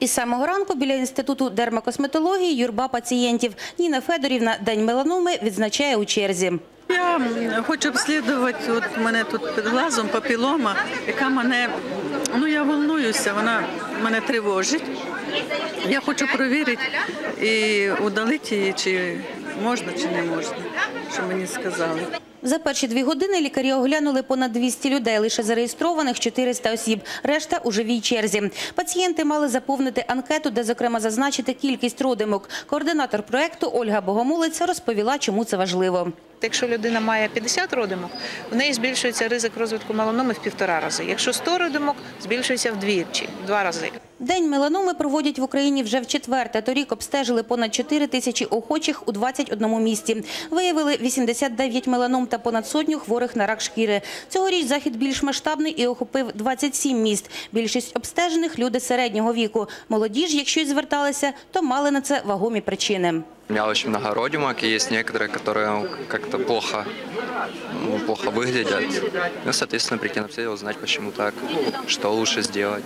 Із самого ранку біля інституту дермакосметології юрба пацієнтів. Ніна Федорівна День меланоми відзначає у черзі. Я хочу обслідувати, от мене тут під глазом папілома, яка мене, ну я волнуюся, вона мене тривожить. Я хочу перевірити і удалити її, чи можна, чи не можна, що мені сказали. За перші дві години лікарі оглянули понад 200 людей, лише зареєстрованих 400 осіб, решта у живій черзі. Пацієнти мали заповнити анкету, де, зокрема, зазначити кількість родимок. Координатор проекту Ольга Богомолець розповіла, чому це важливо. Якщо людина має 50 родимок, у неї збільшується ризик розвитку меланоми в півтора рази. Якщо 100 родимок, збільшується вдвічі, в два рази. День меланоми проводять в Україні вже в четверте. Торік обстежили понад 4 тисячі охочих у 21 місті. Виявили 89 меланом та понад сотню хворих на рак шкіри. Цьогоріч захід більш масштабний і охопив 27 міст. Більшість обстежених – люди середнього віку. Молоді ж, якщо й зверталися, то мали на це вагомі причини. У меня очень много родимок, и есть некоторые, которые как-то плохо, ну, плохо выглядят. Ну, соответственно, прийти на обследование, узнать, почему так, что лучше сделать.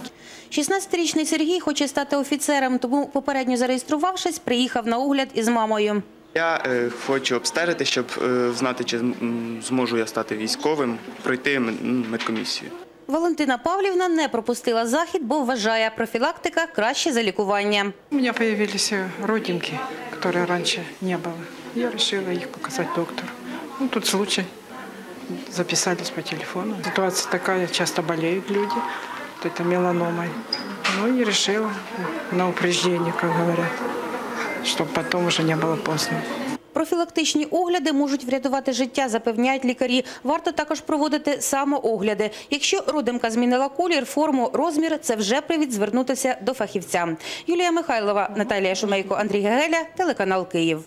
16-річний Сергій хоче стати офіцером, тому попередньо зареєструвавшись, приїхав на огляд із мамою. Я е, хочу обстежити, щоб е, знати, чи м, зможу я стати військовим, пройти м- м, медкомісію. Валентина Павлівна не пропустила захід, бо вважає, профілактика краще за лікування. У меня появились э, родинки, Которые раньше не было. Я решила их показать доктору. Ну, тут случай. Записались по телефону. Ситуация такая, часто болеют люди. Вот это меланомой. Ну и решила на упреждение, как говорят, чтобы потом уже не было поздно. Профілактичні огляди можуть врятувати життя, запевняють лікарі. Варто також проводити самоогляди. Якщо родимка змінила колір, форму, розмір, це вже привід звернутися до фахівця. Юлія Михайлова, Наталія Шумейко, Андрій Гегеля, телеканал Київ.